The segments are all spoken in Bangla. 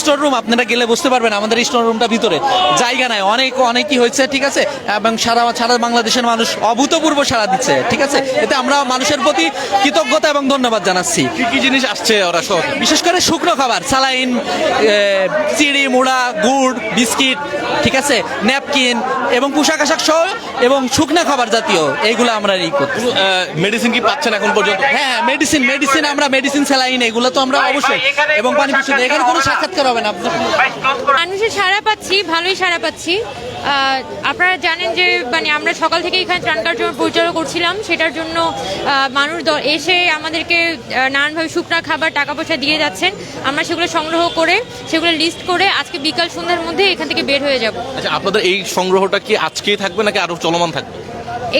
স্টোর রুম আপনারা গেলে বুঝতে পারবেন আমাদের স্টোর রুমটা ভিতরে। জায়গা নাই অনেক অনেকই হয়েছে ঠিক আছে? এবং সারা সারা বাংলাদেশের মানুষ অভূতপূর্ব সাড়া দিচ্ছে ঠিক আছে? এতে আমরা মানুষের প্রতি কৃতজ্ঞতা এবং ধন্যবাদ জানাচ্ছি। কি কি জিনিস আসছে ওরা সব বিশেষ করে শুকনো খাবার সালাইন চিড়ি মুড়া গুড় বিস্কিট ঠিক আছে? ন্যাপকিন এবং পোশাক আশাক সহ এবং শুকনা খাবার জাতীয় এইগুলো আমরা ই করছি। মেডিসিন কি পাচ্ছেন এখন পর্যন্ত? হ্যাঁ মেডিসিন মেডিসিন আমরা মেডিসিন স্যালাইন এগুলো তো আমরা অবশ্যই। এবং পানি বিশুদ্ধ এখানে কোনো সাক্ষাৎকার হবে না আপনার মানুষের সাড়া পাচ্ছি ভালোই সাড়া পাচ্ছি। আপনারা জানেন যে মানে আমরা সকাল থেকে এখানে ত্রাণ কার্যক্রম পরিচালনা করছিলাম। সেটার জন্য মানুষ এসে আমাদেরকে নানানভাবে শুকনা খাবার টাকা পয়সা দিয়ে যাচ্ছেন। আমরা সেগুলো সংগ্রহ করে সেগুলো লিস্ট করে আজকে বিকাল সন্ধ্যার মধ্যে এখান থেকে বের হয়ে যাব। আচ্ছা আপনাদের এই সংগ্রহটা কি আজকেই থাকবে নাকি আরও চলমান থাকবে?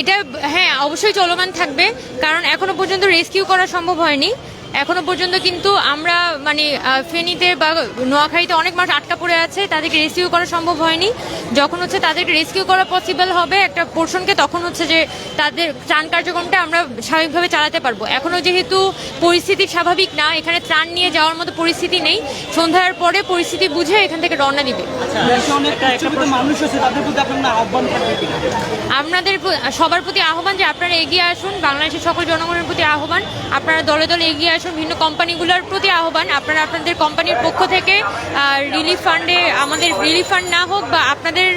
এটা হ্যাঁ অবশ্যই চলমান থাকবে। কারণ এখনও পর্যন্ত রেস্কিউ করা সম্ভব হয়নি। এখনও পর্যন্ত কিন্তু আমরা মানে ফেনীতে বা নোয়াখালীতে অনেক মানুষ আটকা পড়ে আছে তাদেরকে রেস্কিউ করা সম্ভব হয়নি। যখন হচ্ছে তাদেরকে রেস্কিউ করা পসিবল হবে একটা পোর্শনকে তখন হচ্ছে যে তাদের ত্রাণ কার্যক্রমটা আমরা স্বাভাবিকভাবে চালাতে পারব। এখনও যেহেতু পরিস্থিতি স্বাভাবিক না এখানে ত্রাণ নিয়ে যাওয়ার মতো পরিস্থিতি নেই সন্ধ্যার পরে পরিস্থিতি বুঝে এখান থেকে রওনা দিবে। কিনা আপনাদের সবার প্রতি আহ্বান যে আপনারা এগিয়ে আসুন বাংলাদেশের সকল জনগণের প্রতি আহ্বান আপনারা দলে দলে এগিয়ে আসুন ভিন্ন কোম্পানিগুলোর প্রতি আহ্বান। আপনারা আপনাদের কোম্পানির পক্ষ থেকে রিলিফ ফান্ডে আমাদের রিলিফ ফান্ড না হোক বা আপনাদের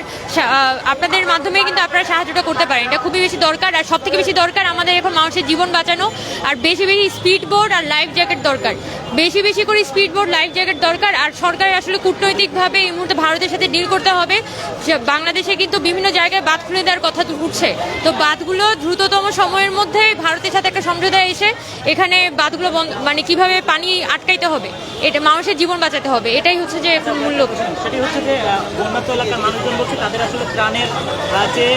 আপনাদের মাধ্যমে কিন্তু আপনারা সাহায্যটা করতে পারেন। এটা খুবই বেশি দরকার আর সব থেকে বেশি দরকার আমাদের এখন মানুষের জীবন বাঁচানো আর বেশি বেশি স্পিড বোর্ড আর লাইফ জ্যাকেট দরকার। বেশি বেশি করে স্পিড বোর্ড লাইফ জ্যাকেট দরকার। আর সরকারের আসলে কূটনৈতিকভাবে এই মুহূর্তে ভারতের সাথে ডিল করতে হবে। বাংলাদেশে কিন্তু বিভিন্ন জায়গায় বাঁধ খুলে দেওয়ার কথা উঠছে। তো বাঁধগুলো দ্রুততম সময়ের মধ্যে ভারতের সাথে একটা সমঝোতা এসে এখানে বন্ধ মানে কীভাবে পানি আটকাইতে হবে, এটা মানুষের জীবন বাঁচাতে হবে। এটাই হচ্ছে যে এখন মূল লক্ষ্য। সেটি হচ্ছে যে বন্যাত্ম এলাকার মানুষজন বলছে তাদের আসলে প্রাণের যে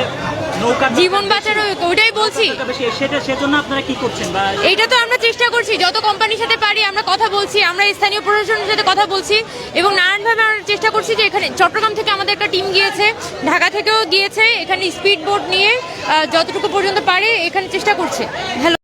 জীবন বাঁচানো ওইটাই বলছি। এটা সেটা সেজন্য আপনারা কি করছেন বা তো আমরা চেষ্টা করছি। যত কোম্পানির সাথে পারি আমরা কথা বলছি আমরা স্থানীয় প্রশাসনের সাথে কথা বলছি এবং নানানভাবে আমরা চেষ্টা করছি যে এখানে চট্টগ্রাম থেকে আমাদের একটা টিম গিয়েছে ঢাকা থেকেও গিয়েছে এখানে স্পিড বোট নিয়ে যতটুকু পর্যন্ত পারে এখানে চেষ্টা করছে। হ্যালো